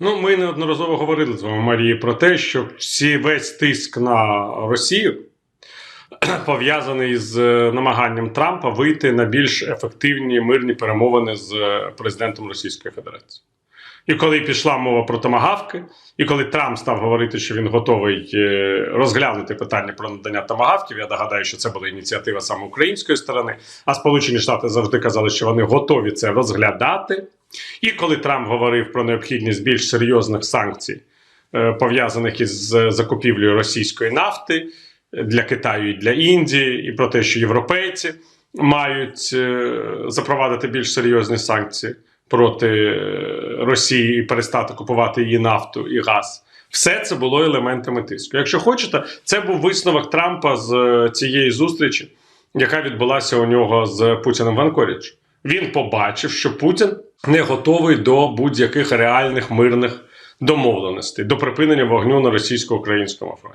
Ну, ми неодноразово говорили з вами, Марії, про те, що всі весь тиск на Росію пов'язаний з е, намаганням Трампа вийти на більш ефективні мирні перемовини з е, президентом Російської Федерації. І коли пішла мова про томагавки, і коли Трамп став говорити, що він готовий е, розглянути питання про надання томагавків, я нагадаю, що це була ініціатива саме української сторони. А Сполучені Штати завжди казали, що вони готові це розглядати. І коли Трамп говорив про необхідність більш серйозних санкцій, е, пов'язаних із е, закупівлею російської нафти для Китаю і для Індії, і про те, що європейці мають е, запровадити більш серйозні санкції проти е, Росії і перестати купувати її нафту і газ. Все це було елементами тиску. Якщо хочете, це був висновок Трампа з е, цієї зустрічі, яка відбулася у нього з Путіним в Анкоріджі. Він побачив, що Путін не готовий до будь-яких реальних мирних домовленостей, до припинення вогню на російсько-українському фронті.